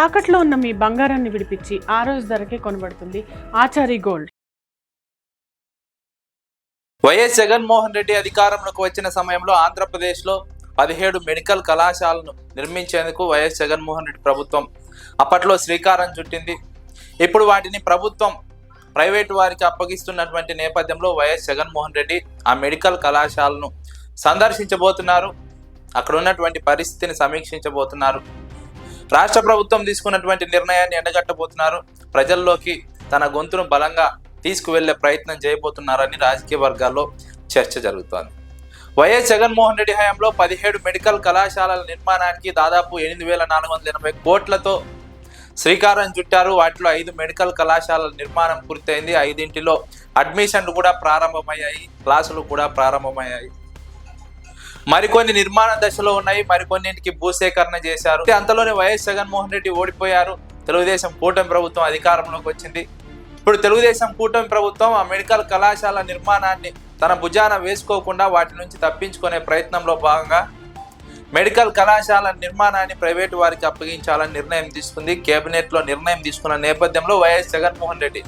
తాకట్లో ఉన్న మీ బంగారాన్ని విడిపించి ఆ రోజు ధరకే కొనబడుతుంది ఆచారి గోల్డ్. వైఎస్ జగన్మోహన్ రెడ్డి అధికారంలోకి వచ్చిన సమయంలో ఆంధ్రప్రదేశ్లో పదిహేడు మెడికల్ కళాశాలను నిర్మించేందుకు వైఎస్ జగన్మోహన్ రెడ్డి ప్రభుత్వం అప్పట్లో శ్రీకారం చుట్టింది. ఇప్పుడు వాటిని ప్రభుత్వం ప్రైవేటు వారికి అప్పగిస్తున్నటువంటి నేపథ్యంలో వైఎస్ జగన్మోహన్ రెడ్డి ఆ మెడికల్ కళాశాలను సందర్శించబోతున్నారు. అక్కడ ఉన్నటువంటి పరిస్థితిని సమీక్షించబోతున్నారు. రాష్ట్ర ప్రభుత్వం తీసుకున్నటువంటి నిర్ణయాన్ని ఎండగట్టబోతున్నారు. ప్రజల్లోకి తన గొంతును బలంగా తీసుకువెళ్ళే ప్రయత్నం చేయబోతున్నారని రాజకీయ వర్గాల్లో చర్చ జరుగుతోంది. వైఎస్ జగన్మోహన్ రెడ్డి హయాంలో పదిహేడు మెడికల్ కళాశాలల నిర్మాణానికి దాదాపు ఎనిమిది వేల నాలుగు వందల ఎనభై కోట్లతో శ్రీకారం చుట్టారు. వాటిలో ఐదు మెడికల్ కళాశాలల నిర్మాణం పూర్తయింది. ఐదింటిలో అడ్మిషన్లు కూడా ప్రారంభమయ్యాయి. క్లాసులు కూడా ప్రారంభమయ్యాయి. మరికొన్ని నిర్మాణ దశలో ఉన్నాయి మరికొన్నింటికి భూసేకరణ చేశారు. అంతలోనే వైఎస్ జగన్మోహన్ రెడ్డి ఓడిపోయారు. తెలుగుదేశం కూటమి ప్రభుత్వం అధికారంలోకి వచ్చింది. ఇప్పుడు తెలుగుదేశం కూటమి ప్రభుత్వం ఆ మెడికల్ కళాశాల నిర్మాణాన్ని తన భుజాన వేసుకోకుండా వాటి నుంచి తప్పించుకునే ప్రయత్నంలో భాగంగా మెడికల్ కళాశాల నిర్మాణాన్ని ప్రైవేటు వారికి అప్పగించాలని నిర్ణయం తీసుకుంది. కేబినెట్లో నిర్ణయం తీసుకున్న నేపథ్యంలో వైఎస్ జగన్మోహన్ రెడ్డి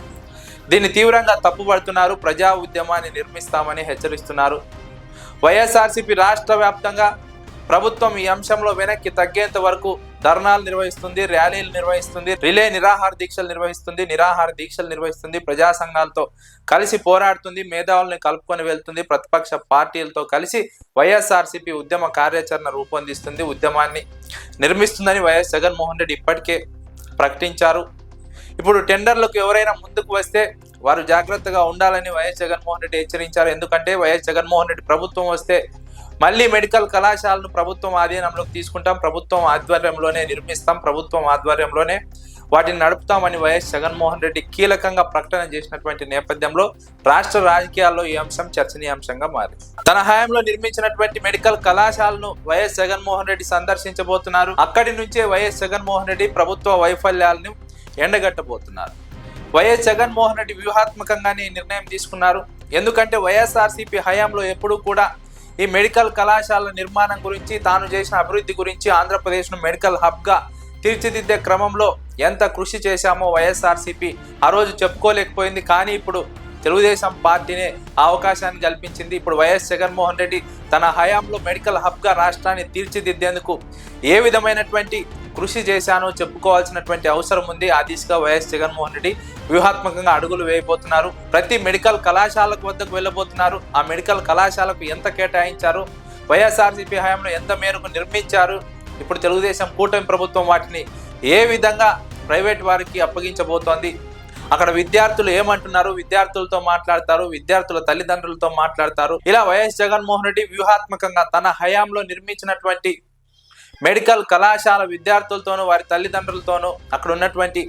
దీన్ని తీవ్రంగా తప్పుపడుతున్నారు. ప్రజా ఉద్యమాన్ని నిర్మిస్తామని హెచ్చరిస్తున్నారు. వైఎస్ఆర్సీపీ రాష్ట్ర వ్యాప్తంగా ప్రభుత్వం ఈ అంశంలో వెనక్కి తగ్గేంత వరకు ధర్నాలు నిర్వహిస్తుంది ర్యాలీలు నిర్వహిస్తుంది రిలే నిరాహార దీక్షలు నిర్వహిస్తుంది నిరాహార దీక్షలు నిర్వహిస్తుంది ప్రజా సంఘాలతో కలిసి పోరాడుతుంది మేధావుల్ని కలుపుకొని వెళ్తుంది ప్రతిపక్ష పార్టీలతో కలిసి వైఎస్ఆర్సీపీ ఉద్యమ కార్యాచరణ రూపొందిస్తుంది ఉద్యమాన్ని నిర్మిస్తుందని వైఎస్ జగన్మోహన్ రెడ్డి ఇప్పటికే ప్రకటించారు. ఇప్పుడు టెండర్లకు ఎవరైనా ముందుకు వస్తే వారు జాగ్రత్తగా ఉండాలని వైఎస్ జగన్మోహన్ రెడ్డి హెచ్చరించారు. ఎందుకంటే వైఎస్ జగన్మోహన్ రెడ్డి ప్రభుత్వం వస్తే మళ్ళీ మెడికల్ కళాశాలను ప్రభుత్వం ఆధీనంలోకి తీసుకుంటాం. ప్రభుత్వం ఆధ్వర్యంలోనే నిర్మిస్తాం. ప్రభుత్వం ఆధ్వర్యంలోనే వాటిని నడుపుతామని వైఎస్ జగన్మోహన్ రెడ్డి కీలకంగా ప్రకటన చేసినటువంటి నేపథ్యంలో రాష్ట్ర రాజకీయాల్లో ఈ అంశం చర్చనీయాంశంగా మారింది. తన హయాంలో నిర్మించినటువంటి మెడికల్ కళాశాలను వైఎస్ జగన్మోహన్ రెడ్డి సందర్శించబోతున్నారు. అక్కడి నుంచే వైఎస్ జగన్మోహన్ రెడ్డి ప్రభుత్వ వైఫల్యాలను ఎండగట్టబోతున్నారు. వైఎస్ జగన్మోహన్ రెడ్డి వ్యూహాత్మకంగానే నిర్ణయం తీసుకున్నారు. ఎందుకంటే వైఎస్ఆర్సీపీ హయాంలో ఎప్పుడూ కూడా ఈ మెడికల్ కళాశాల నిర్మాణం గురించి తాను చేసిన అభివృద్ధి గురించి ఆంధ్రప్రదేశ్ను మెడికల్ హబ్గా తీర్చిదిద్దే క్రమంలో ఎంత కృషి చేశామో వైఎస్ఆర్సీపీ ఆ రోజు చెప్పుకోలేకపోయింది. కానీ ఇప్పుడు తెలుగుదేశం పార్టీనే అవకాశాన్ని కల్పించింది. ఇప్పుడు వైఎస్ జగన్మోహన్ రెడ్డి తన హయాంలో మెడికల్ హబ్గా రాష్ట్రాన్ని తీర్చిదిద్దేందుకు ఏ విధమైనటువంటి కృషి చేశానో చెప్పుకోవాల్సినటువంటి అవసరం ఉంది. ఆ దిశగా వైఎస్ జగన్మోహన్ రెడ్డి వ్యూహాత్మకంగా అడుగులు వేయబోతున్నారు. ప్రతి మెడికల్ కళాశాలకు వద్దకు వెళ్ళబోతున్నారు. ఆ మెడికల్ కళాశాలకు ఎంత కేటాయించారు? వైఎస్ఆర్సీపీ హయాంలో ఎంత మేరకు నిర్మించారు? ఇప్పుడు తెలుగుదేశం కూటమి ప్రభుత్వం వాటిని ఏ విధంగా ప్రైవేట్ వారికి అప్పగించబోతోంది? అక్కడ విద్యార్థులు ఏమంటున్నారు? విద్యార్థులతో మాట్లాడతారు విద్యార్థుల తల్లిదండ్రులతో మాట్లాడతారు. ఇలా వైఎస్ జగన్మోహన్ రెడ్డి వ్యూహాత్మకంగా తన హయాంలో నిర్మించినటువంటి మెడికల్ కళాశాల విద్యార్థులతోనూ వారి తల్లిదండ్రులతోనూ అక్కడ ఉన్నటువంటి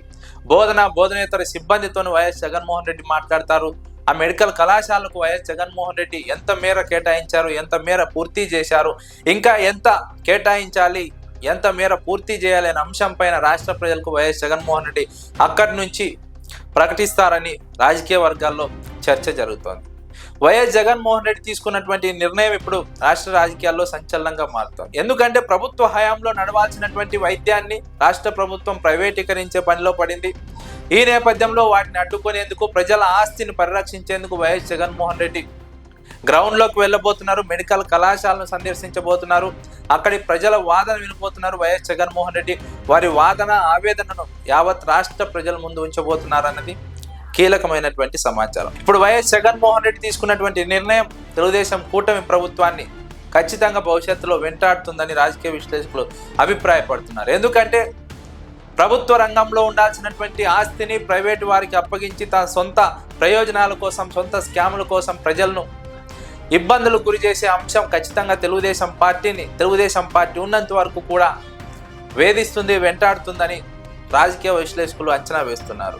బోధన బోధనేతర సిబ్బందితోనూ వైఎస్ జగన్మోహన్ రెడ్డి మాట్లాడతారు. ఆ మెడికల్ కళాశాలకు వైఎస్ జగన్మోహన్ రెడ్డి ఎంత మేర కేటాయించారు ఎంత మేర పూర్తి చేశారు ఇంకా ఎంత కేటాయించాలి ఎంత మేర పూర్తి చేయాలి అనే అంశం పైన రాష్ట్ర ప్రజలకు వైఎస్ జగన్మోహన్ రెడ్డి అక్కడి నుంచి ప్రకటిస్తారని రాజకీయ వర్గాల్లో చర్చ జరుగుతోంది. వైఎస్ జగన్మోహన్ రెడ్డి తీసుకున్నటువంటి నిర్ణయం ఇప్పుడు రాష్ట్ర రాజకీయాల్లో సంచలనంగా మారుతుంది ఎందుకంటే ప్రభుత్వ హయాంలో నడవాల్సినటువంటి వైద్యాన్ని రాష్ట్ర ప్రభుత్వం ప్రైవేటీకరించే పనిలో పడింది. ఈ నేపథ్యంలో వాటిని అడ్డుకునేందుకు ప్రజల ఆస్తిని పరిరక్షించేందుకు వైఎస్ జగన్మోహన్ రెడ్డి గ్రౌండ్లోకి వెళ్ళబోతున్నారు మెడికల్ కళాశాలను సందర్శించబోతున్నారు అక్కడి ప్రజల వాదన వినబోతున్నారు వైఎస్ జగన్మోహన్ రెడ్డి. వారి వాదన ఆవేదనను యావత్ రాష్ట్ర ప్రజల ముందు ఉంచబోతున్నారు అన్నది కీలకమైనటువంటి సమాచారం. ఇప్పుడు వైఎస్ జగన్మోహన్ రెడ్డి తీసుకున్నటువంటి నిర్ణయం తెలుగుదేశం కూటమి ప్రభుత్వాన్ని ఖచ్చితంగా భవిష్యత్తులో వెంటాడుతుందని రాజకీయ విశ్లేషకులు అభిప్రాయపడుతున్నారు. ఎందుకంటే ప్రభుత్వ రంగంలో ఉండాల్సినటువంటి ఆస్తిని ప్రైవేటు వారికి అప్పగించి తన సొంత ప్రయోజనాల కోసం సొంత స్కాముల కోసం ప్రజలను ఇబ్బందులు గురి చేసే అంశం ఖచ్చితంగా తెలుగుదేశం పార్టీని తెలుగుదేశం పార్టీ ఉన్నంత వరకు కూడా వేధిస్తుంది వెంటాడుతుందని రాజకీయ విశ్లేషకులు అంచనా వేస్తున్నారు.